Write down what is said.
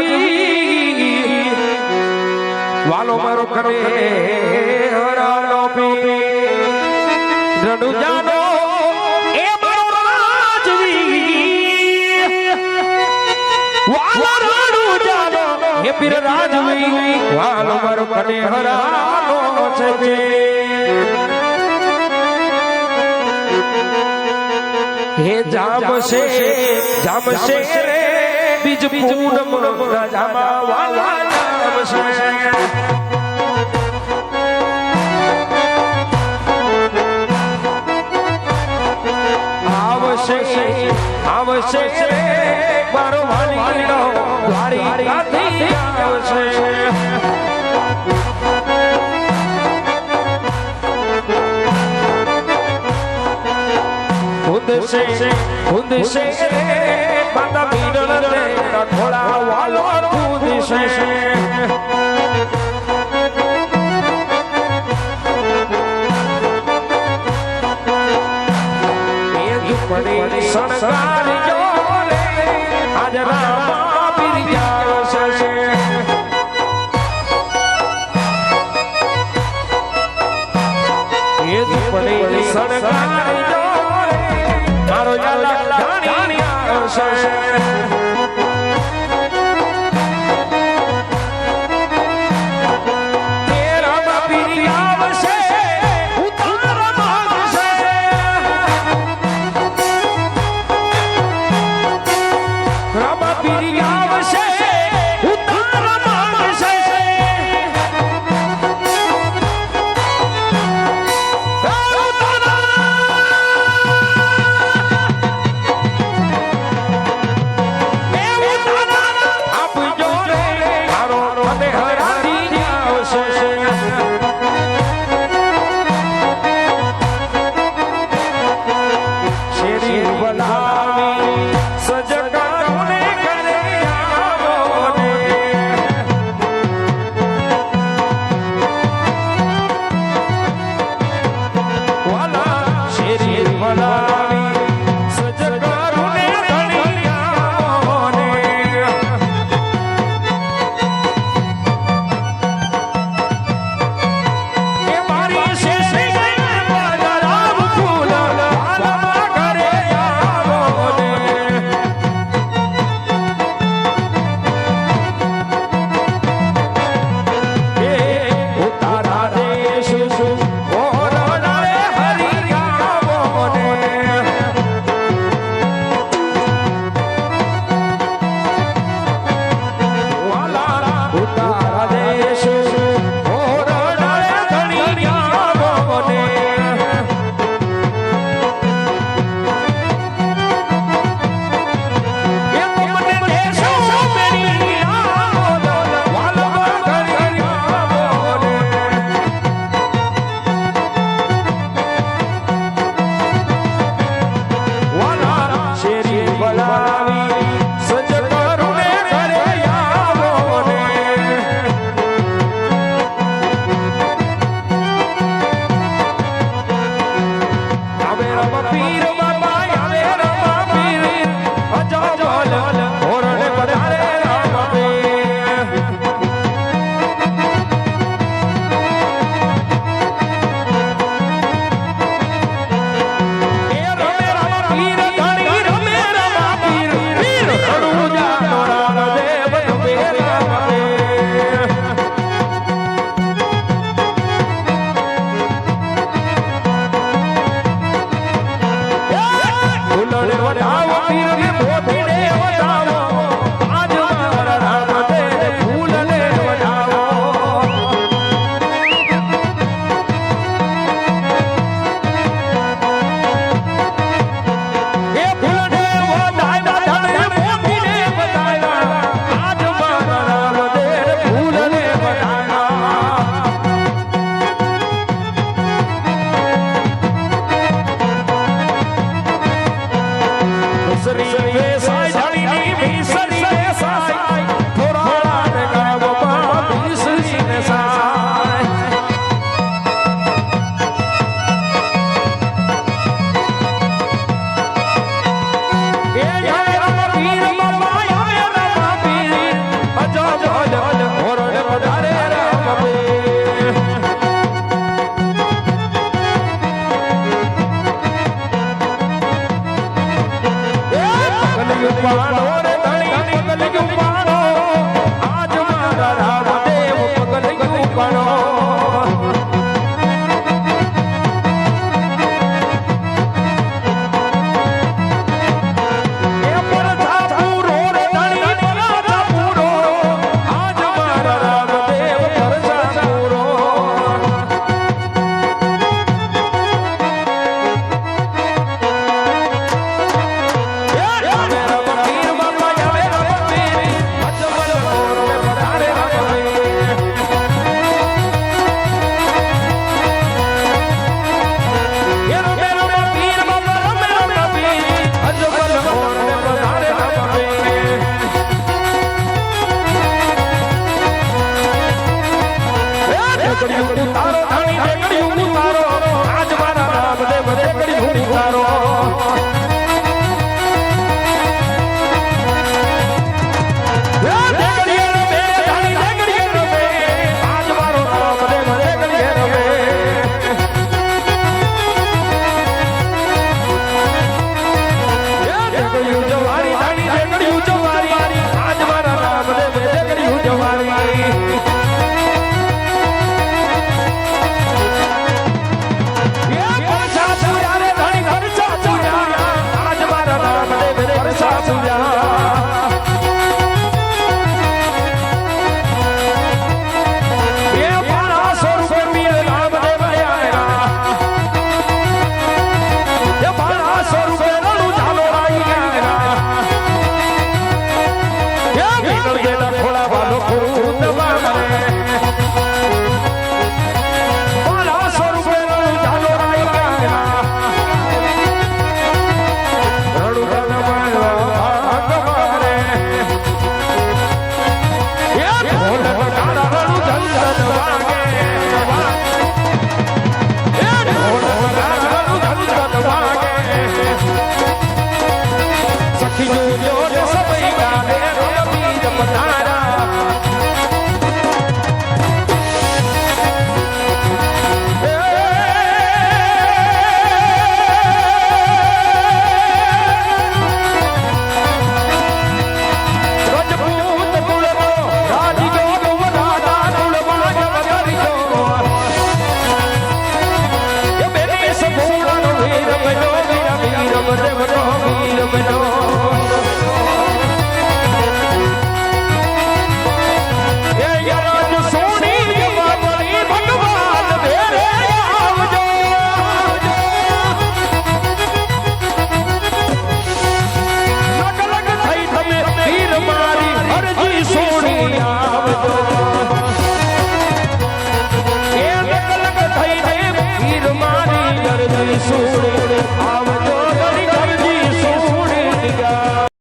રાજવી વાલો મારો કરે હરાનો પી. રડુ જાનો એ મારો રાજવી વાલો રડુ જાનો છે હે જામશે જામશે રે. બીજ પૂનમ રાજામાં વાલા જામશે છે. આવશે મારો વાલીડો વારી ગાથી આવશે. ખુદશે ખુદશે રે માતા થોડા વાલો ખુદશે પડે જોરે આજ રામા બિરજા પડે જોરે મારો જાલા જાણી આવશે. રામા પીરી આવશે Roma, Roma, Roma, Roma. Say કર્યું તારો ધાણી